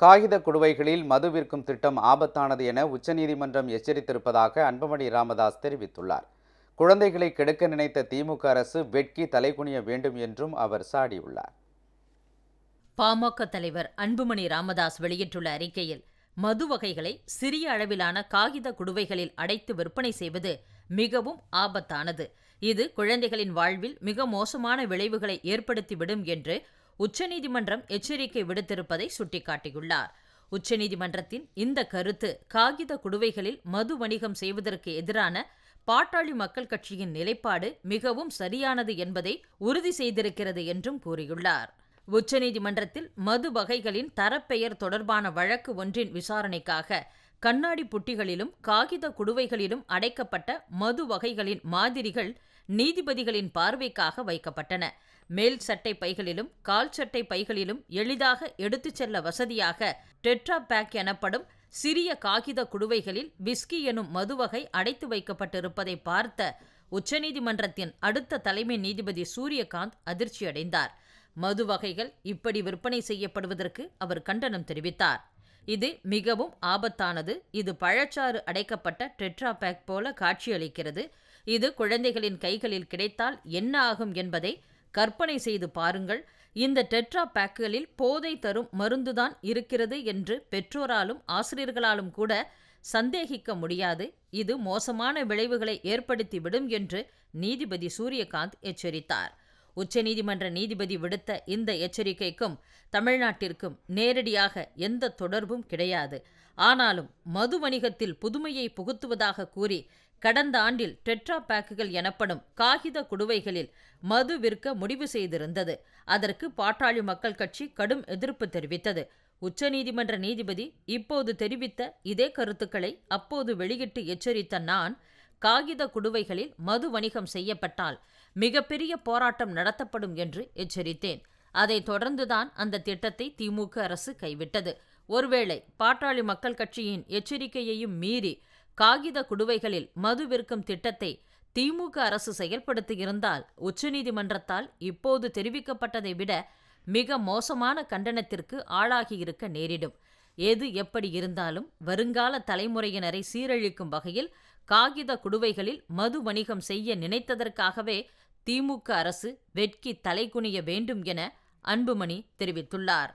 காகித குடுவைகளில் மது விற்கும் திட்டம் ஆபத்தானது என உச்சநீதிமன்றம் எச்சரித்திருப்பதாக அன்புமணி ராமதாஸ் தெரிவித்துள்ளார். குழந்தைகளை கெடுக்க நினைத்த திமுக அரசு வெட்கி தலைகுனிய வேண்டும் என்றும் அவர் சாடியுள்ளார். பாமக தலைவர் அன்புமணி ராமதாஸ் வெளியிட்டுள்ள அறிக்கையில் மது வகைகளை சிறிய அளவிலான காகித குடுவைகளில் அடைத்து விற்பனை செய்வது மிகவும் ஆபத்தானது. இது குழந்தைகளின் வாழ்வில் மிக மோசமான விளைவுகளை ஏற்படுத்திவிடும் என்று உச்சநீதிமன்றம் எச்சரிக்கை விடுத்திருப்பதை சுட்டிக்காட்டியுள்ளார். உச்சநீதிமன்றத்தின் இந்த கருத்து காகித குடுவைகளில் மது வணிகம் செய்வதற்கு எதிரான பாட்டாளி மக்கள் கட்சியின் நிலைப்பாடு மிகவும் சரியானது என்பதை உறுதி செய்திருக்கிறது என்றும் கூறியுள்ளார். உச்சநீதிமன்றத்தில் மது வகைகளின் தரப்பெயர் தொடர்பான வழக்கு ஒன்றின் விசாரணைக்காக கண்ணாடி புட்டிகளிலும் காகித குடுவைகளிலும் அடைக்கப்பட்ட மது வகைகளின் மாதிரிகள் நீதிபதிகளின் பார்வைக்காக வைக்கப்பட்டன. மேல் சட்டை பைகளிலும் கால் சட்டை பைகளிலும் எளிதாக எடுத்துச் செல்ல வசதியாக டெட்ரா பேக் எனப்படும் சிறிய காகித குடுவைகளில் விஸ்கி எனும் மதுவகை அடைத்து வைக்கப்பட்டிருப்பதை பார்த்த உச்சநீதிமன்றத்தின் அடுத்த தலைமை நீதிபதி சூரியகாந்த் அதிர்ச்சியடைந்தார். மது வகைகள் இப்படி விற்பனை செய்யப்படுவதற்கு அவர் கண்டனம் தெரிவித்தார். இது மிகவும் ஆபத்தானது. இது பழச்சாறு அடைக்கப்பட்ட டெட்ரா பேக் போல காட்சியளிக்கிறது. இது குழந்தைகளின் கைகளில் கிடைத்தால் என்ன ஆகும் என்பதை கற்பனை செய்து பாருங்கள். இந்த டெட்ரா பேக்குகளில் போதை தரும் மருந்துதான் இருக்கிறது என்று பெற்றோராலும் ஆசிரியர்களாலும் கூட சந்தேகிக்க முடியாது. இது மோசமான விளைவுகளை ஏற்படுத்திவிடும் என்று நீதிபதி சூரியகாந்த் எச்சரித்தார். உச்சநீதிமன்ற நீதிபதி விடுத்த இந்த எச்சரிக்கைக்கும் தமிழ்நாட்டிற்கும் நேரடியாக எந்த தொடர்பும் கிடையாது. ஆனாலும் மது வணிகத்தில் புதுமையை புகுத்துவதாக கூறி கடந்த ஆண்டில் டெட்ரா பேக்குகள் எனப்படும் காகித குடுவைகளில் மது விற்க முடிவு செய்திருந்தது. அதற்கு பாட்டாளி மக்கள் கட்சி கடும் எதிர்ப்பு தெரிவித்தது. உச்சநீதிமன்ற நீதிபதி இப்போது தெரிவித்த இதே கருத்துக்களை அப்போது வெளியிட்டு எச்சரித்த நான் காகித குடுவைகளில் மது வணிகம் செய்யப்பட்டால் மிகப்பெரிய போராட்டம் நடத்தப்படும் என்று எச்சரித்தேன். அதைத் தொடர்ந்துதான் அந்த திட்டத்தை திமுக அரசு கைவிட்டது. ஒருவேளை பாட்டாளி மக்கள் கட்சியின் எச்சரிக்கையையும் மீறி காகித குடுவைகளில் மது விற்கும் திட்டத்தை திமுக அரசு செயல்படுத்தியிருந்தால் உச்சநீதிமன்றத்தால் இப்போது தெரிவிக்கப்பட்டதை விட மிக மோசமான கண்டனத்திற்கு ஆளாகியிருக்க நேரிடும். எது எப்படி இருந்தாலும் வருங்கால தலைமுறையினரை சீரழிக்கும் வகையில் காகித குடுவைகளில் மது வணிகம் செய்ய நினைத்ததற்காகவே திமுக அரசு வெட்கி தலைகுனிய வேண்டும் என அன்புமணி தெரிவித்துள்ளார்.